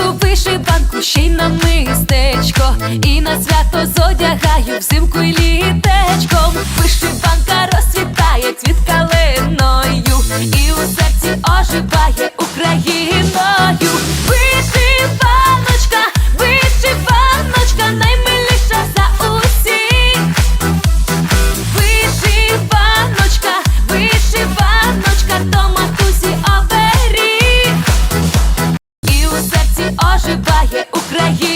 Ну, білу вишиванку, ще й на мистечко, і на свято зодягаю взимку й літечком. Вишиванка Оживає Україна.